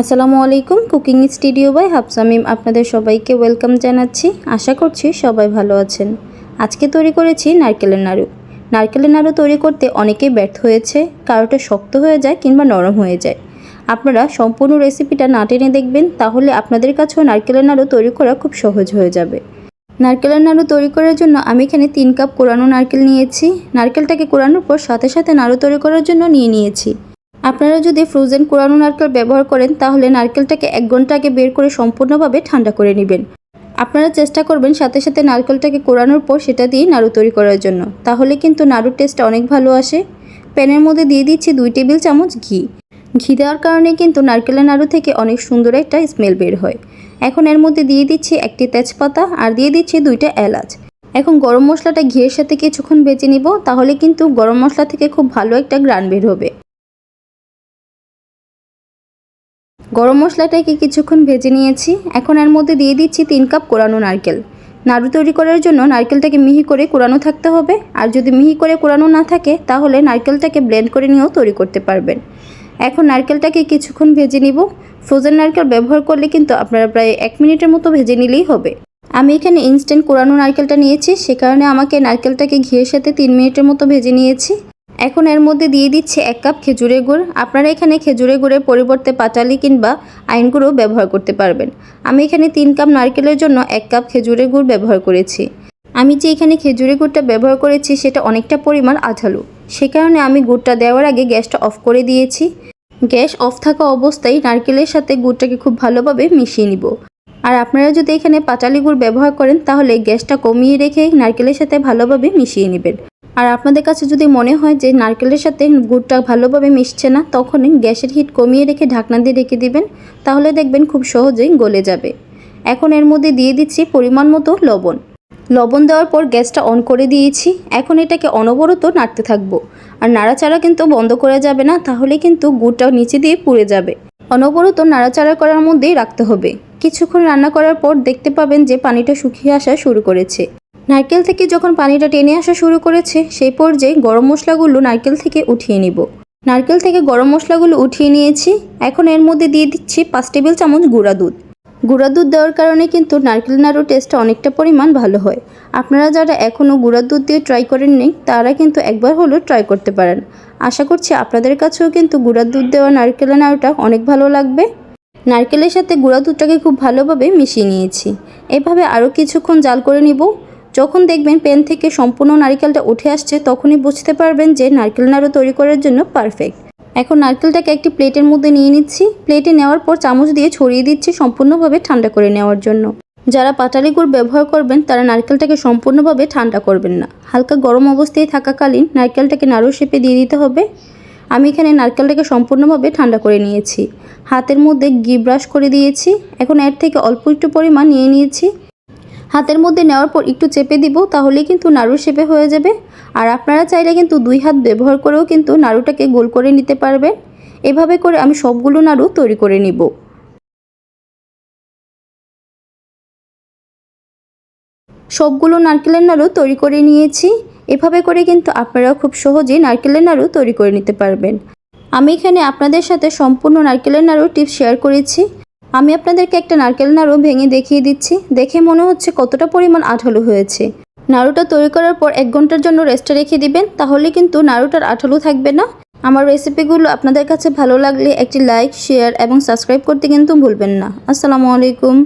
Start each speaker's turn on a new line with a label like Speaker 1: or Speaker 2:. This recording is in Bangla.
Speaker 1: আসসালামু আলাইকুম, কুকিং স্টুডিও বাই হাফসামিম আপনাদের সবাইকে ওয়েলকাম জানাচ্ছি। আশা করছি সবাই ভালো আছেন। আজকে তৈরি করেছি নারকেলের নাড়ু। নারকেলের নাড়ু তৈরি করতে অনেকেই ব্যর্থ হয়েছে, কারোটা শক্ত হয়ে যায় কিংবা নরম হয়ে যায়। আপনারা সম্পূর্ণ রেসিপিটা না টেনে দেখবেন, তাহলে আপনাদের কাছেও নারকেলের নাড়ু তৈরি করা খুব সহজ হয়ে যাবে। নারকেলের নাড়ু তৈরি করার জন্য আমি এখানে তিন কাপ কোরানো নারকেল নিয়েছি। নারকেলটাকে কোরানোর পর সাথে সাথে নাড়ু তৈরি করার জন্য নিয়ে নিয়েছি। আপনারা যদি ফ্রোজেন কোরানো নারকেল ব্যবহার করেন, তাহলে নারকেলটাকে এক ঘণ্টা আগে বের করে সম্পূর্ণভাবে ঠান্ডা করে নেবেন। আপনারা চেষ্টা করবেন সাথে সাথে নারকেলটাকে কোরানোর পর সেটা দিয়ে নাড়ু তৈরি করার জন্য। তাহলে কিন্তু নাড়ুর টেস্ট অনেক ভালো আসে। প্যানের মধ্যে দিয়ে দিচ্ছি দুই টেবিল চামচ ঘি। ঘি দেওয়ার কারণে কিন্তু নারকেলের নাড়ু থেকে অনেক সুন্দর একটা স্মেল বের হয়। এখন এর মধ্যে দিয়ে দিচ্ছি একটি তেজপাতা আর দিয়ে দিচ্ছি দুইটা এলাচ। এখন গরম মশলাটা ঘিয়ের সাথে কিছুক্ষণ বেজে নিব, তাহলে কিন্তু গরম মশলা থেকে খুব ভালো একটা গ্রান বের হবে। গরম মশলাটাকে কিছুক্ষণ ভেজে নিয়েছি। এখন এর মধ্যে দিয়ে দিচ্ছি তিন কাপ কোরানো নারকেল। নাড়ু তৈরি করার জন্য নারকেলটাকে মিহি করে কোরানো থাকতে হবে। আর যদি মিহি করে কোরানো না থাকে, তাহলে নারকেলটাকে ব্লেন্ড করে নিয়েও তৈরি করতে পারবেন। এখন নারকেলটাকে কিছুক্ষণ ভেজে নিব। ফ্রোজেন নারকেল ব্যবহার করলে কিন্তু আপনারা প্রায় এক মিনিটের মতো ভেজে নিলেই হবে। আমি এখানে ইনস্ট্যান্ট কোরানো নারকেলটা নিয়েছি। সে কারণে আমাকে নারকেলটাকে ঘিয়ের সাথে তিন মিনিটের মতো ভেজে নিয়েছি। এখন এর মধ্যে দিয়ে দিচ্ছে এক কাপ খেজুরের গুড়। আপনারা এখানে খেজুরের গুড়ের পরিবর্তে পাটালি কিংবা আইন গুঁড়ো ব্যবহার করতে পারবেন। আমি এখানে তিন কাপ নারকেলের জন্য এক কাপ খেজুরের গুড় ব্যবহার করেছি। আমি যে এখানে খেজুরের গুড়টা ব্যবহার করেছি সেটা অনেকটা পরিমাণ আঠালো। সে কারণে আমি গুড়টা দেওয়ার আগে গ্যাসটা অফ করে দিয়েছি। গ্যাস অফ থাকা অবস্থায় নারকেলের সাথে গুড়টাকে খুব ভালোভাবে মিশিয়ে নিব। আর আপনারা যদি এখানে পাটালি গুড় ব্যবহার করেন, তাহলে গ্যাসটা কমিয়ে রেখে নারকেলের সাথে ভালোভাবে মিশিয়ে নেবেন। আর আপনাদের কাছে যদি মনে হয় যে নারকেলের সাথে গুড়টা ভালোভাবে মিশছে না, তখনই গ্যাসের হিট কমিয়ে রেখে ঢাকনা দিয়ে রেখে দিবেন, তাহলে দেখবেন খুব সহজেই গলে যাবে। এখন এর মধ্যে দিয়ে দিচ্ছি পরিমাণ মতো লবণ। লবণ দেওয়ার পর গ্যাসটা অন করে দিয়েছি। এখন এটাকে অনবরত নাড়তে থাকব। আর নাড়াচাড়া কিন্তু বন্ধ করা যাবে না, তাহলে কিন্তু গুড়টা নিচে দিয়ে পুড়ে যাবে। অনবরত নাড়াচাড়া করার মধ্যেই রাখতে হবে। কিছুক্ষণ রান্না করার পর দেখতে পাবেন যে পানিটা শুকিয়ে আসা শুরু করেছে। নারকেল থেকে যখন পানিটা টেনে আসা শুরু করেছে, সেই পর্যায়ে গরম মশলাগুলো নারকেল থেকে উঠিয়ে নিব। নারকেল থেকে গরম মশলাগুলো উঠিয়ে নিয়েছি। এখন এর মধ্যে দিয়ে দিচ্ছি পাঁচ টেবিল চামচ গুঁড়া দুধ। গুঁড়া দুধ দেওয়ার কারণে কিন্তু নারকেল নাড়ুর টেস্টটা অনেকটা পরিমাণ ভালো হয়। আপনারা যারা এখনও গুঁড়া দুধ দিয়ে ট্রাই করেননি তারা কিন্তু একবার হলেও ট্রাই করতে পারেন। আশা করছি আপনাদের কাছেও কিন্তু গুঁড়া দুধ দেওয়া নারকেলের নাড়ুটা অনেক ভালো লাগবে। নারকেলের সাথে গুঁড়া দুধটাকে খুব ভালোভাবে মিশিয়ে নিয়েছি। এভাবে আরও কিছুক্ষণ জাল করে নিব। যখন দেখবেন পেন থেকে সম্পূর্ণ নারকেলটা উঠে আসছে, তখনই বুঝতে পারবেন যে নারকেল নাড়ু তৈরি করার জন্য পারফেক্ট এখন নারকেলটাকে একটি প্লেটের মধ্যে নিয়ে নিচ্ছি। প্লেটে নেওয়ার পর চামচ দিয়ে ছড়িয়ে দিচ্ছি সম্পূর্ণভাবে ঠান্ডা করে নেওয়ার জন্য। যারা পাটালি গুড় ব্যবহার করবেন, তারা নারকেলটাকে সম্পূর্ণভাবে ঠান্ডা করবেন না। হালকা গরম অবস্থায় থাকাকালীন নারকেলটাকে নাড়ু শেপে দিয়ে দিতে হবে। আমি এখানে নারকেলটাকে সম্পূর্ণভাবে ঠান্ডা করে নিয়েছি। হাতের মধ্যে ঘি ব্রাশ করে দিয়েছি। এখন এর থেকে অল্প একটু পরিমাণ নিয়ে নিয়েছি। হাতের মধ্যে নেওয়ার পর একটু চেপে দিব, তাহলেই কিন্তু নাড়ু শেপে হয়ে যাবে। আর আপনারা চাইলে কিন্তু দুই হাত ব্যবহার করেও কিন্তু নাড়ুটাকে গোল করে নিতে পারবেন। এভাবে করে আমি সবগুলো নাড়ু তৈরি করে নিব। সবগুলো নারকেলের নাড়ু তৈরি করে নিয়েছি। এভাবে করে কিন্তু আপনারাও খুব সহজেই নারকেলের নাড়ু তৈরি করে নিতে পারবেন। আমি এখানে আপনাদের সাথে সম্পূর্ণ নারকেলের নাড়ু টিপস শেয়ার করেছি। আমি আপনাদেরকে একটা নারকেল নাড়ু ভেঙে দেখিয়ে দিচ্ছি। দেখে মনে হচ্ছে কতটা পরিমাণ আঠালো হয়েছে। নাড়ুটা তৈরি করার পর এক ঘণ্টার জন্য রেস্টে রেখে দিবেন, তাহলে কিন্তু নাড়ুটার আঠালো থাকবে না। আমার রেসিপিগুলো আপনাদের কাছে ভালো লাগলে একটি লাইক, শেয়ার এবং সাবস্ক্রাইব করতে কিন্তু ভুলবেন না। আসসালামু আলাইকুম।